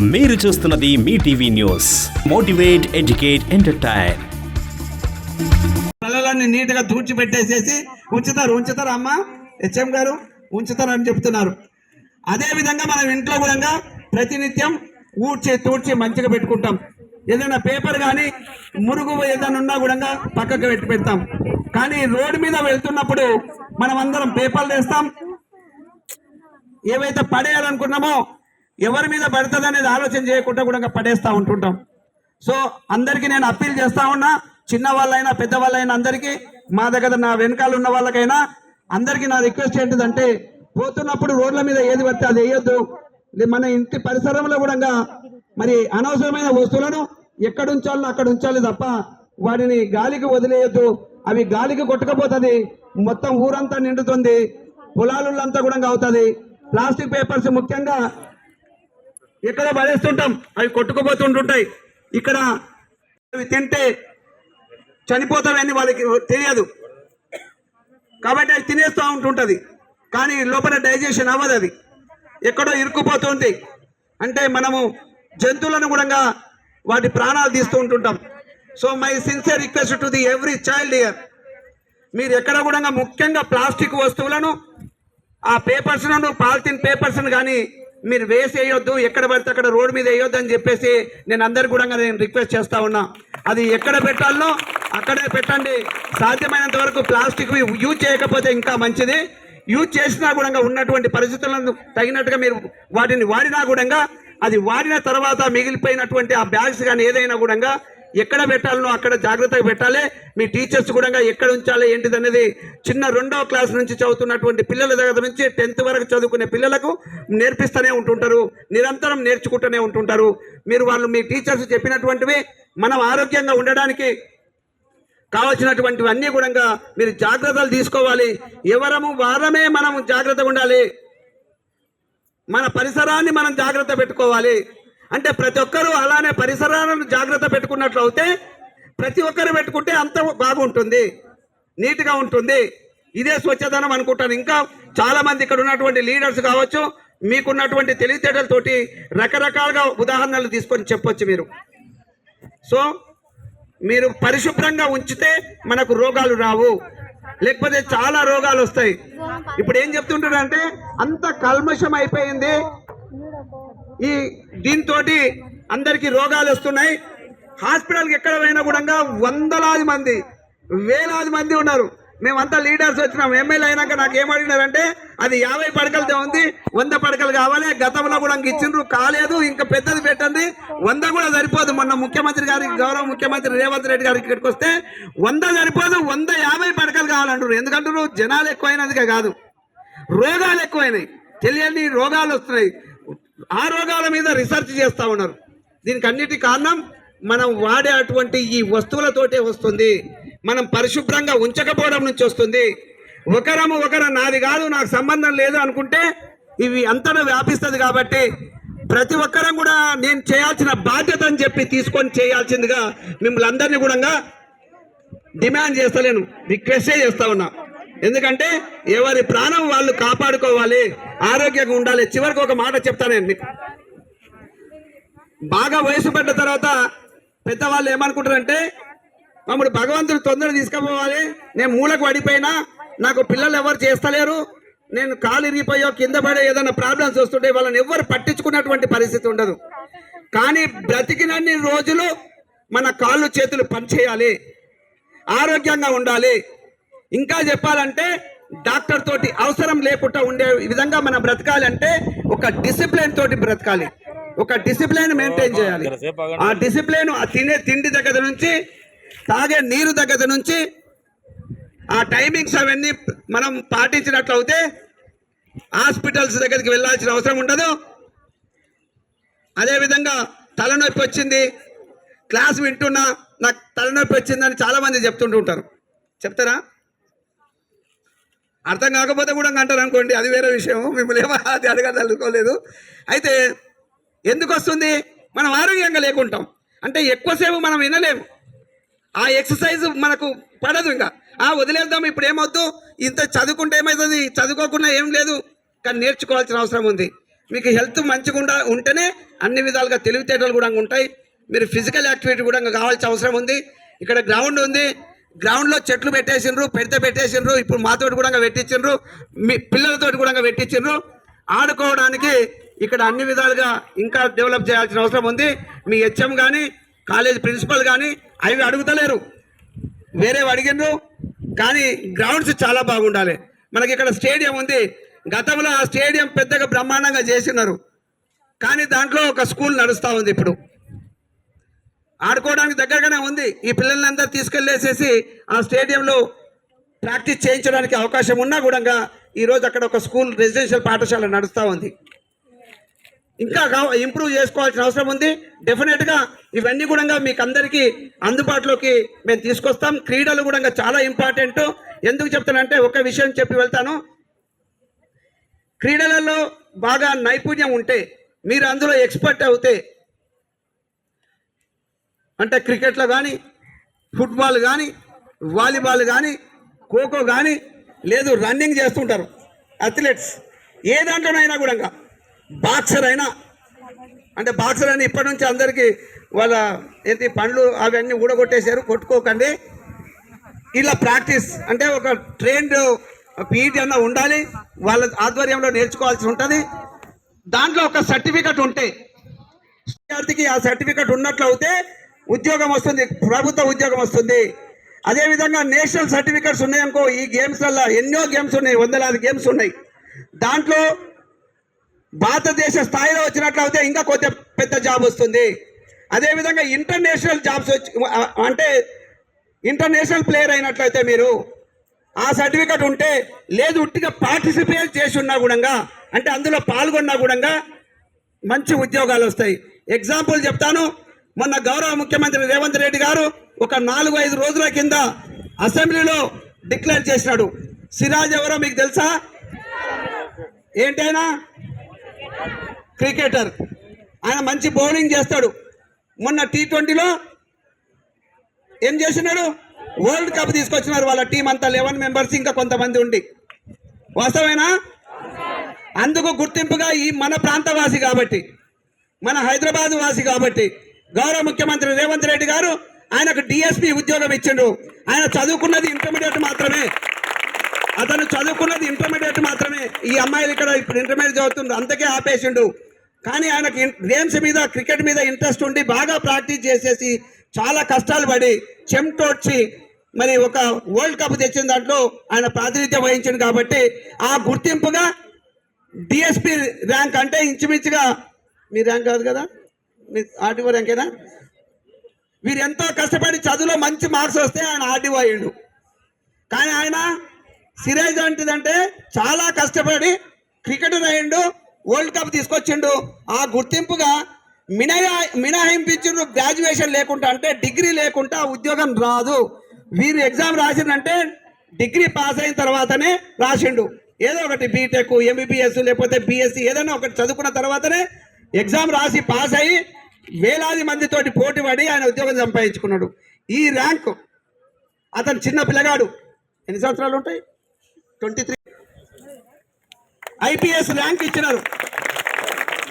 మీరు చూస్తున్నది మీ TV news. Motivate educate entertain. పిల్లలన్నీ నీట్గా తూడ్చిపెట్టేసేసి ఉంచుతారు ఉంచుతారు అమ్మ? హెచ్ఎం గారు ఉంచుతారు అని చెప్తున్నారు. అదే విధంగా మనం ఇంట్లో కూడా ప్రతినిత్యం ఊడ్చి తూడ్చి మంచిగా పెట్టుకుంటాం. ఏదైనా పేపర్ కానీ మురుగు ఏదైనా ఉన్నా కూడా పక్కకు పెట్టి పెడతాం. కానీ రోడ్డు మీద వెళ్తున్నప్పుడు మనం అందరం పేపర్లు వేస్తాం. ఏవైతే పడేయాలనుకున్నామో ఎవరి మీద పడుతుంది అనేది ఆలోచన చేయకుండా కూడా పడేస్తూ ఉంటుంటాం. సో అందరికీ నేను అప్పీల్ చేస్తా ఉన్నా చిన్న వాళ్ళైనా పెద్ద వాళ్ళైనా అందరికీ మా దగ్గర నా వెనకాల ఉన్న వాళ్ళకైనా అందరికీ నా రిక్వెస్ట్ ఏంటిదంటే పోతున్నప్పుడు రోడ్ల మీద ఏది పడితే అది వేయొద్దు. మన ఇంటి పరిసరంలో కూడా మరి అనవసరమైన వస్తువులను ఎక్కడ ఉంచాలో అక్కడ ఉంచాలి తప్ప వాటిని గాలికి వదిలేయొద్దు. అవి గాలికి కొట్టుకపోతుంది. మొత్తం ఊరంతా నిండుతుంది. పొలాలంతా కూడా అవుతుంది. ప్లాస్టిక్ పేపర్స్ ముఖ్యంగా ఎక్కడో పడేస్తుంటాం. అవి కొట్టుకుపోతుంటుంటాయి. ఇక్కడ అవి తింటే చనిపోతామని వాళ్ళకి తెలియదు. కాబట్టి అది తినేస్తూ ఉంటుంటుంది. కానీ లోపల డైజెషన్ అవ్వదు అది. ఎక్కడో ఇరుక్కుపోతుంది. అంటే మనము జంతువులను కూడా వాటి ప్రాణాలు తీస్తూ ఉంటుంటాం. So my sincere request to the every child year మీరు ఎక్కడ కూడా ముఖ్యంగా ప్లాస్టిక్ వస్తువులను ఆ పేపర్స్ను పాలిథిన్ పేపర్స్ను కానీ మీరు వేసేయొద్దు వేయొద్దు ఎక్కడ పడితే అక్కడ రోడ్డు మీద వేయొద్దు అని చెప్పేసి నేను అందరు కూడా నేను రిక్వెస్ట్ చేస్తా ఉన్నా. అది ఎక్కడ పెట్టాలనో అక్కడే పెట్టండి. సాధ్యమైనంత వరకు ప్లాస్టిక్ యూజ్ చేయకపోతే ఇంకా మంచిది. యూజ్ చేసినా కూడా ఉన్నటువంటి పరిస్థితులను తగినట్టుగా మీరు వాటిని వాడినా కూడా అది వాడిన తర్వాత మిగిలిపోయినటువంటి ఆ బ్యాగ్స్ కానీ ఏదైనా కూడా ఎక్కడ పెట్టాలనో అక్కడ జాగ్రత్తగా పెట్టాలి. మీ టీచర్స్ కూడా ఎక్కడ ఉంచాలి ఏంటిది అనేది చిన్న రెండో క్లాస్ నుంచి చదువుతున్నటువంటి పిల్లల దగ్గర నుంచి టెన్త్ వరకు చదువుకునే పిల్లలకు నేర్పిస్తూనే ఉంటుంటారు. నిరంతరం నేర్చుకుంటూనే ఉంటుంటారు. మీరు వాళ్ళు మీ టీచర్స్ చెప్పినటువంటివి మనం ఆరోగ్యంగా ఉండడానికి కావలసినటువంటివి అన్నీ కూడా మీరు జాగ్రత్తలు తీసుకోవాలి. ఎవరము వారమే మనం జాగ్రత్తగా ఉండాలి. మన పరిసరాన్ని మనం జాగ్రత్త పెట్టుకోవాలి. అంటే ప్రతి ఒక్కరూ అలానే పరిసరాలను జాగ్రత్త పెట్టుకున్నట్లు అయితే ప్రతి ఒక్కరు పెట్టుకుంటే అంత బాగుంటుంది నీట్గా ఉంటుంది. ఇదే స్వచ్ఛదనం అనుకుంటాను. ఇంకా చాలామంది ఇక్కడ ఉన్నటువంటి లీడర్స్ కావచ్చు మీకున్నటువంటి తెలివితేటలతోటి రకరకాలుగా ఉదాహరణలు తీసుకొని చెప్పొచ్చు మీరు. సో మీరు పరిశుభ్రంగా ఉంచితే మనకు రోగాలు రావు. లేకపోతే చాలా రోగాలు వస్తాయి. ఇప్పుడు ఏం చెప్తుంటారంటే అంత కల్మషం అయిపోయింది ఈ దీంతో అందరికీ రోగాలు వస్తున్నాయి. హాస్పిటల్కి ఎక్కడ పోయినా కూడా వందలాది మంది వేలాది మంది ఉన్నారు. మేమంతా లీడర్స్ వచ్చినాం. ఎమ్మెల్యే అయినాక నాకు ఏమడిగినారంటే అది యాభై పడకలతో ఉంది వంద పడకలు కావాలి గతంలో కూడా ఇచ్చిండ్రు కాలేదు ఇంకా పెద్దది పెట్టండి వంద కూడా సరిపోదు. మొన్న ముఖ్యమంత్రి గారికి గౌరవ ముఖ్యమంత్రి రేవంత్ రెడ్డి గారికి ఇక్కడికి వస్తే వంద సరిపోదు వంద యాభై పడకలు కావాలంటారు ఎందుకంటారు జనాలు ఎక్కువైనందుకే కాదు. రోగాలు ఎక్కువైనాయి. తెలియని రోగాలు వస్తున్నాయి. ఆ రోగాల మీద రీసెర్చ్ చేస్తూ ఉన్నారు. దీనికి అన్నిటి కారణం మనం వాడే అటువంటి ఈ వస్తువులతోటే వస్తుంది. మనం పరిశుభ్రంగా ఉంచకపోవడం నుంచి వస్తుంది. ఒకరము ఒకరు నాది కాదు నాకు సంబంధం లేదు అనుకుంటే ఇవి అంతటా వ్యాపిస్తుంది కాబట్టి ప్రతి ఒక్కరం కూడా నేను చేయాల్సిన బాధ్యత అని చెప్పి తీసుకొని చేయాల్సిందిగా మిమ్మల్ని అందరినీ కూడా డిమాండ్ చేస్తలేను. రిక్వెస్టే చేస్తా ఉన్నా. ఎందుకంటే ఎవరి ప్రాణం వాళ్ళు కాపాడుకోవాలి ఆరోగ్యంగా ఉండాలి. చివరికి ఒక మాట చెప్తాను నేను మీకు. బాగా వయసు పడ్డ తర్వాత పెద్దవాళ్ళు ఏమనుకుంటారంటే మమ్మల్ని భగవంతుడు తొందర తీసుకుపోవాలి. నేను మూలకు పడిపోయినా నాకు పిల్లలు ఎవరు చేస్తలేరు. నేను కాలు ఇరిగిపోయో కింద పడే ఏదైనా ప్రాబ్లమ్స్ వస్తుంటే వాళ్ళని ఎవరు పట్టించుకున్నటువంటి పరిస్థితి ఉండదు. కానీ బ్రతికినన్ని రోజులు మన కాళ్ళు చేతులు పనిచేయాలి. ఆరోగ్యంగా ఉండాలి. ఇంకా చెప్పాలంటే డాక్టర్ తోటి అవసరం లేకుండా ఉండే విధంగా మనం బ్రతకాలి అంటే ఒక డిసిప్లిన్ తోటి బ్రతకాలి. ఒక డిసిప్లిన్ మెయింటైన్ చేయాలి. ఆ డిసిప్లిన్ ఆ తినే తిండి దగ్గర నుంచి తాగే నీరు దగ్గర నుంచి ఆ టైమింగ్స్ అవన్నీ మనం పాటించినట్లయితే హాస్పిటల్స్ దగ్గరికి వెళ్ళాల్సిన అవసరం ఉండదు. అదేవిధంగా తలనొప్పి వచ్చింది. క్లాస్ వింటున్నా నాకు తలనొప్పి వచ్చిందని చాలా మంది చెప్తుంటూ ఉంటారు. చెప్తారా? అర్థం కాకపోతే కూడా అంటారు అనుకోండి అది వేరే విషయం. మిమ్మల్ని ఏమో అది అడగదలుచుకోలేదు అయితే ఎందుకు వస్తుంది? మనం ఆరోగ్యంగా లేకుంటాం. అంటే ఎక్కువసేపు మనం వినలేము. ఆ ఎక్సర్సైజ్ మనకు పడదు ఇంకా. ఆ వదిలేద్దాం ఇప్పుడు ఏమవుద్దు ఇంత చదువుకుంటే ఏమవుతుంది చదువుకోకుండా ఏం లేదు. కానీ నేర్చుకోవాల్సిన అవసరం ఉంది. మీకు హెల్త్ మంచిగా ఉంటేనే అన్ని విధాలుగా తెలివితేటలు కూడా ఉంటాయి. మీరు ఫిజికల్ యాక్టివిటీ కూడా కావాల్సిన అవసరం ఉంది. ఇక్కడ గ్రౌండ్ ఉంది. గ్రౌండ్లో చెట్లు పెట్టేసిండ్రు పెడితే పెట్టేసిండ్రు ఇప్పుడు మాతోటి కూడా పెట్టించిండ్రు మీ పిల్లలతోటి కూడా పెట్టించిండ్రు. ఆడుకోవడానికి ఇక్కడ అన్ని విధాలుగా ఇంకా డెవలప్ చేయాల్సిన అవసరం ఉంది. మీ హెచ్ఎం కానీ కాలేజ్ ప్రిన్సిపల్ కానీ అవి అడుగుతలేరు. వేరేవి అడిగిండ్రు కానీ గ్రౌండ్స్ చాలా బాగుండాలి. మనకి ఇక్కడ స్టేడియం ఉంది. గతంలో ఆ స్టేడియం పెద్దగా బ్రహ్మాండంగా చేసినారు. కానీ దాంట్లో ఒక స్కూల్ నడుస్తూ ఉంది ఇప్పుడు. ఆడుకోవడానికి దగ్గరగానే ఉంది. ఈ పిల్లలందరూ తీసుకెళ్ళేసేసి ఆ స్టేడియంలో ప్రాక్టీస్ చేయించడానికి అవకాశం ఉన్నా కూడా ఈరోజు అక్కడ ఒక స్కూల్ రెసిడెన్షియల్ పాఠశాల నడుస్తూ ఉంది. ఇంకా ఇంప్రూవ్ చేసుకోవాల్సిన అవసరం ఉంది. డెఫినెట్గా ఇవన్నీ కూడా మీకు అందరికీ అందుబాటులోకి మేము తీసుకొస్తాం. క్రీడలు కూడా చాలా ఇంపార్టెంట్. ఎందుకు చెప్తానంటే ఒక విషయం చెప్పి వెళ్తాను. క్రీడలలో బాగా నైపుణ్యం ఉంటే మీరు అందులో ఎక్స్పర్ట్ అవుతే అంటే క్రికెట్లో కానీ ఫుట్బాల్ కానీ వాలీబాల్ కానీ ఖోఖో కానీ లేదు రన్నింగ్ చేస్తుంటారు అథ్లెట్స్. ఏ దాంట్లోనైనా కూడా బాక్సర్ అయినా అంటే బాక్సర్ అని ఇప్పటి నుంచి అందరికీ వాళ్ళ ఏంటి పండ్లు అవన్నీ ఊడగొట్టేశారు కొట్టుకోకండి. ఇలా ప్రాక్టీస్ అంటే ఒక ట్రైన్డ్ పీఈటీ అన్న ఉండాలి వాళ్ళ ఆధ్వర్యంలో నేర్చుకోవాల్సి ఉంటుంది. దాంట్లో ఒక సర్టిఫికెట్ ఉంటే విద్యార్థికి ఆ సర్టిఫికెట్ ఉన్నట్లు అయితే ఉద్యోగం వస్తుంది ప్రభుత్వ ఉద్యోగం వస్తుంది. అదేవిధంగా నేషనల్ సర్టిఫికెట్స్ ఉన్నాయనుకో ఈ గేమ్స్లలో ఎన్నో గేమ్స్ ఉన్నాయి వందలాది గేమ్స్ ఉన్నాయి. దాంట్లో భారతదేశ స్థాయిలో వచ్చినట్లయితే ఇంకా కొత్త పెద్ద జాబ్ వస్తుంది. అదేవిధంగా ఇంటర్నేషనల్ జాబ్స్ వచ్చి అంటే ఇంటర్నేషనల్ ప్లేయర్ అయినట్లయితే మీరు ఆ సర్టిఫికెట్ ఉంటే లేదు ఉట్టిగా పార్టిసిపేట్ చేసి ఉన్నా కూడా అంటే అందులో పాల్గొన్నా కూడా మంచి ఉద్యోగాలు వస్తాయి. ఎగ్జాంపుల్ చెప్తాను మొన్న గౌరవ ముఖ్యమంత్రి రేవంత్ రెడ్డి గారు ఒక నాలుగు ఐదు రోజుల కింద అసెంబ్లీలో డిక్లేర్ చేసినాడు. సిరాజ్ ఎవరో మీకు తెలుసా? ఏంటైనా? క్రికెటర్. ఆయన మంచి బౌలింగ్ చేస్తాడు. మొన్న టీ ట్వంటీలో ఏం చేసినాడు? వరల్డ్ కప్ తీసుకొచ్చినారు వాళ్ళ టీం అంతా లెవెన్ మెంబర్స్ ఇంకా కొంతమంది ఉండి. వాస్తవేనా అందుకు గుర్తింపుగా ఈ మన ప్రాంతవాసి కాబట్టి మన హైదరాబాద్ వాసి కాబట్టి గౌరవ ముఖ్యమంత్రి రేవంత్ రెడ్డి గారు ఆయనకు డిఎస్పి ఉద్యోగం ఇచ్చిండు. ఆయన చదువుకున్నది ఇంటర్మీడియట్ మాత్రమే. అతను చదువుకున్నది ఇంటర్మీడియట్ మాత్రమే. ఈ అమ్మాయిలు ఇక్కడ ఇప్పుడు ఇంటర్మీడియట్ చదువుతుండ్రు. అంతకే ఆపేసిండు. కానీ ఆయనకి గేమ్స్ మీద క్రికెట్ మీద ఇంట్రెస్ట్ ఉండి బాగా ప్రాక్టీస్ చేసేసి చాలా కష్టాలు పడి చెమటోడ్చి మరి ఒక వరల్డ్ కప్ తెచ్చిన దాంట్లో ఆయన ప్రాతినిధ్యం వహించింది కాబట్టి ఆ గుర్తింపుగా డిఎస్పి ర్యాంక్ అంటే ఇంచుమించుగా మీ ర్యాంక్ కాదు కదా? మీ ఆర్టీఓ ర్యాంకేనా? వీరు ఎంతో కష్టపడి చదువులో మంచి మార్క్స్ వస్తే ఆయన ఆర్టీఓ అయ్యిండు. కానీ ఆయన సిరాజ్ అంటిదంటే చాలా కష్టపడి క్రికెటర్ అయ్యిండు వరల్డ్ కప్ తీసుకొచ్చిండు. ఆ గుర్తింపుగా మినహా మినహాయింపించిండు గ్రాడ్యుయేషన్ లేకుండా అంటే డిగ్రీ లేకుండా ఉద్యోగం రాదు. వీరు ఎగ్జామ్ రాసిందంటే డిగ్రీ పాస్ అయిన తర్వాతనే రాసిండు. ఏదో ఒకటి బీటెక్ ఎంబీబీఎస్ లేకపోతే బీఎస్సీ ఏదైనా ఒకటి చదువుకున్న తర్వాతనే ఎగ్జామ్ రాసి పాస్ అయ్యి వేలాది మందితోటి పోటీ పడి ఆయన ఉద్యోగం సంపాదించుకున్నాడు. ఈ ర్యాంకు అతను చిన్న పిల్లగాడు. ఎన్ని సంవత్సరాలు ఉంటాయి? Twenty three. ఐపీఎస్ ర్యాంక్ ఇచ్చినారు.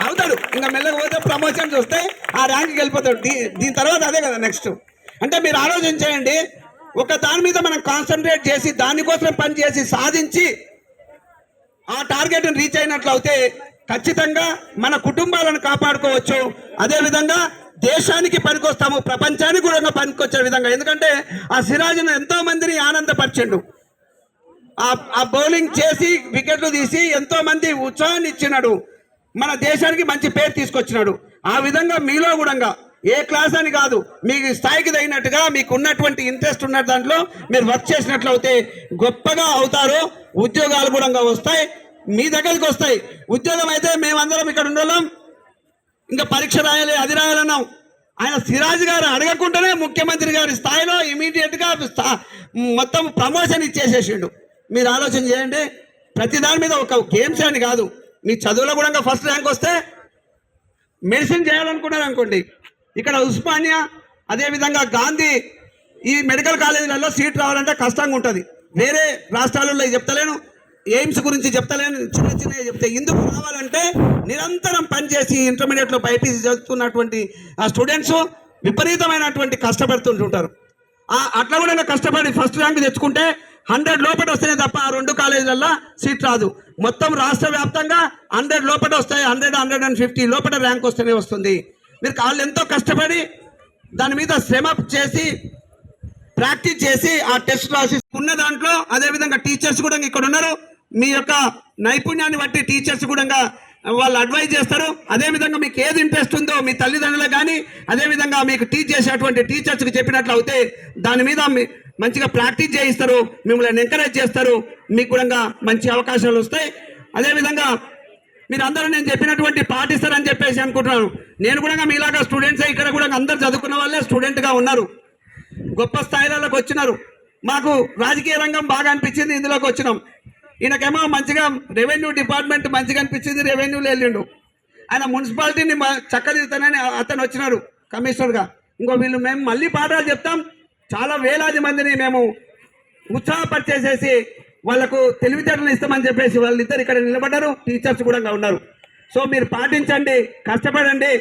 అవుతాడు. ఇంకా మెల్లగా పోతే ప్రమోషన్స్ వస్తే ఆ ర్యాంక్కి వెళ్ళిపోతాడు దీ దీని తర్వాత అదే కదా నెక్స్ట్ అంటే మీరు ఆలోచన చేయండి ఒక దాని మీద మనం కాన్సన్ట్రేట్ చేసి దానికోసం పని చేసి సాధించి ఆ టార్గెట్ని రీచ్ అయినట్లయితే ఖచ్చితంగా మన కుటుంబాలను కాపాడుకోవచ్చు. అదేవిధంగా దేశానికి పనికొస్తాము ప్రపంచానికి కూడా పనికొచ్చే విధంగా. ఎందుకంటే ఆ సిరాజ్ను ఎంతో మందిని ఆనందపరిచిండు. ఆ ఆ బౌలింగ్ చేసి వికెట్లు తీసి ఎంతో మంది ఉత్సాహాన్ని ఇచ్చినాడు. మన దేశానికి మంచి పేరు తీసుకొచ్చినాడు. ఆ విధంగా మీలో కూడా ఏ క్లాస్ అని కాదు మీ స్థాయికి తగినట్టుగా మీకు ఉన్నటువంటి ఇంట్రెస్ట్ ఉన్న దాంట్లో మీరు వర్క్ చేసినట్లయితే గొప్పగా అవుతారు ఉద్యోగాలు కూడా వస్తాయి మీ దగ్గరికి వస్తాయి. ఉద్యోగం అయితే మేమందరం ఇక్కడ ఉండలేం. ఇంకా పరీక్ష రాయాలి అది రాయాలన్నాం. ఆయన సిరాజ్ గారు అడగకుండానే ముఖ్యమంత్రి గారి స్థాయిలో ఇమీడియట్గా స్థా- మొత్తం ప్రమోషన్ ఇచ్చేసేసిండు. మీరు ఆలోచన చేయండి. ప్రతి దాని మీద ఒక గేమ్స్ అని కాదు. మీ చదువులో కూడా ఫస్ట్ ర్యాంక్ వస్తే మెడిసిన్ చేయాలనుకున్నారు అనుకోండి. ఇక్కడ ఉస్మానియా అదేవిధంగా గాంధీ ఈ మెడికల్ కాలేజీలలో సీట్ రావాలంటే కష్టంగా ఉంటుంది వేరే రాష్ట్రాలలో చెప్తలేను. ఎయిమ్స్ గురించి చెప్తలేను చిన్న చిన్నవి చెప్తే ఎందుకు రావాలంటే నిరంతరం పనిచేసి ఇంటర్మీడియట్లో బైపీసీ చదువుతున్నటువంటి ఆ స్టూడెంట్స్ విపరీతమైనటువంటి కష్టపడుతుంటుంటారు. అట్లా కూడా కష్టపడి ఫస్ట్ ర్యాంక్ తెచ్చుకుంటే హండ్రెడ్ లోపల వస్తేనే తప్ప ఆ రెండు కాలేజీలలో సీట్ రాదు. మొత్తం రాష్ట్ర వ్యాప్తంగా హండ్రెడ్ లోపల వస్తాయి హండ్రెడ్ హండ్రెడ్ అండ్ ఫిఫ్టీ లోపల ర్యాంక్ వస్తేనే వస్తుంది. మీరు వాళ్ళు ఎంతో కష్టపడి దాని మీద శ్రమ చేసి ప్రాక్టీస్ చేసి ఆ టెస్ట్ రాసి ఉన్న దాంట్లో అదే విధంగా టీచర్స్ కూడా ఇక్కడ ఉన్నారు. మీ యొక్క నైపుణ్యాన్ని బట్టి టీచర్స్ కూడా వాళ్ళు అడ్వైజ్ చేస్తారు. అదేవిధంగా మీకు ఏది ఇంట్రెస్ట్ ఉందో మీ తల్లిదండ్రులకు కానీ అదే విధంగా మీకు టీచ్ చేసేటువంటి టీచర్స్కి చెప్పినట్లు అయితే దాని మీద మీ- మంచిగా ప్రాక్టీస్ చేయిస్తారు మిమ్మల్ని ఎంకరేజ్ చేస్తారు. మీకు కూడా మంచి అవకాశాలు వస్తాయి. అదేవిధంగా మీరు అందరూ నేను చెప్పినటువంటి పాటిస్తారని చెప్పేసి అనుకుంటున్నాను. నేను కూడా మీలాగా స్టూడెంట్స్ ఇక్కడ కూడా అందరు చదువుకున్న వాళ్ళే స్టూడెంట్గా ఉన్నారు. గొప్ప స్థాయిలలోకి వచ్చినారు. మాకు రాజకీయ రంగం బాగా అనిపించింది ఇందులోకి వచ్చినాం. ఈయనకేమో మంచిగా రెవెన్యూ డిపార్ట్మెంట్ మంచిగా అనిపించింది రెవెన్యూలో వెళ్ళిండు. ఆయన మున్సిపాలిటీని మ- చక్కదిద్దుతానని అతను వచ్చినాడు కమిషనర్గా. ఇంకో వీళ్ళు మేము మళ్ళీ పాఠాలు చెప్తాం. చాలా వేలాది మందిని మేము ఉత్సాహపరిచేసేసి వాళ్ళకు తెలివితేటలు ఇస్తామని చెప్పేసి వాళ్ళిద్దరు ఇక్కడ నిలబడ్డారు. టీచర్స్ కూడా ఉన్నారు. సో మీరు పాటించండి కష్టపడండి.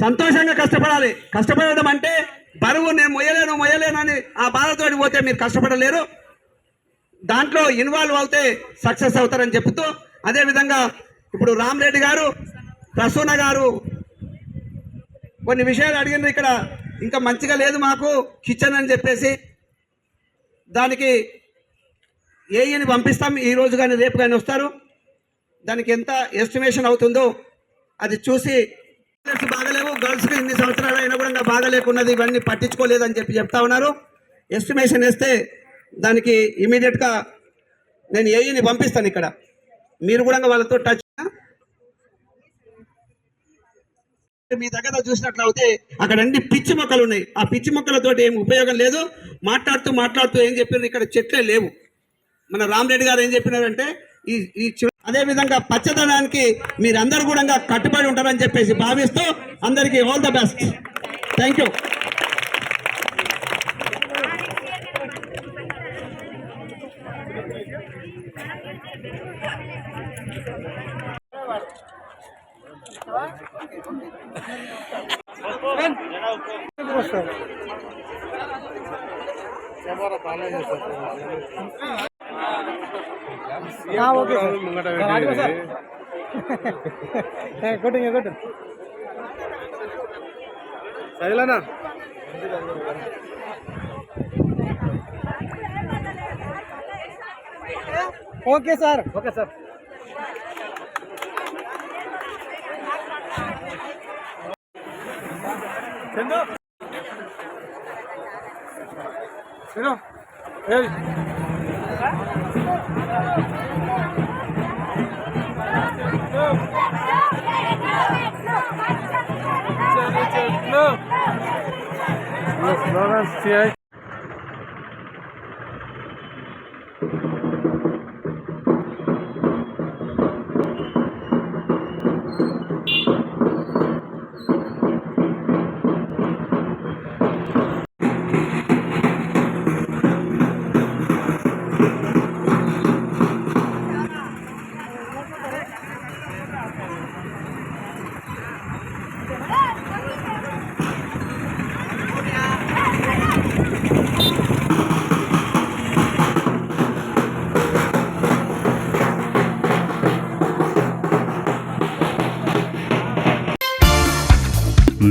సంతోషంగా కష్టపడాలి. కష్టపడడం అంటే బరువు నేను మొయ్యలేను మొయ్యలేను అని ఆ బాధతోటి పోతే మీరు కష్టపడలేరు. దాంట్లో ఇన్వాల్వ్ అవుతే సక్సెస్ అవుతారని చెప్తూ అదేవిధంగా ఇప్పుడు రామరెడ్డి గారు ప్రసూన గారు కొన్ని విషయాలు అడిగినారు ఇక్కడ. ఇంకా మంచిగా లేదు మాకు కిచెన్ అని చెప్పేసి. దానికి ఏఈని పంపిస్తాం ఈ రోజు కానీ రేపు కానీ వస్తారు. దానికి ఎంత ఎస్టిమేషన్ అవుతుందో అది చూసి గర్ల్స్ బాగలేవు గర్ల్స్కి ఇన్ని సంవత్సరాలు అయినా కూడా బాగలేకున్నది ఇవన్నీ పట్టించుకోలేదని చెప్పి చెప్తా ఉన్నారు. ఎస్టిమేషన్ వేస్తే దానికి ఇమీడియట్గా నేను ఏఈని పంపిస్తాను ఇక్కడ. మీరు కూడా వాళ్ళతో టచ్ మీ దగ్గర చూసినట్లయితే అక్కడ అన్ని పిచ్చి మొక్కలు ఉన్నాయి. ఆ పిచ్చి మొక్కలతోటి ఏం ఉపయోగం లేదు. మాట్లాడుతూ మాట్లాడుతూ ఏం చెప్పారు ఇక్కడ చెట్లే లేవు. మన రామరెడ్డి గారు ఏం చెప్పినారంటే ఈ ఈ అదేవిధంగా అదే విధంగా పచ్చదనానికి మీరందరూ కూడా కట్టుబడి ఉంటారని చెప్పేసి భావిస్తూ అందరికీ all the best. Thank you ಕೊಟ್ಟಿಂಗ ಕೊಟ್ಟು ಸರಿಲಣ್ಣ okay sir okay sir Chandu Chandu ఏయ్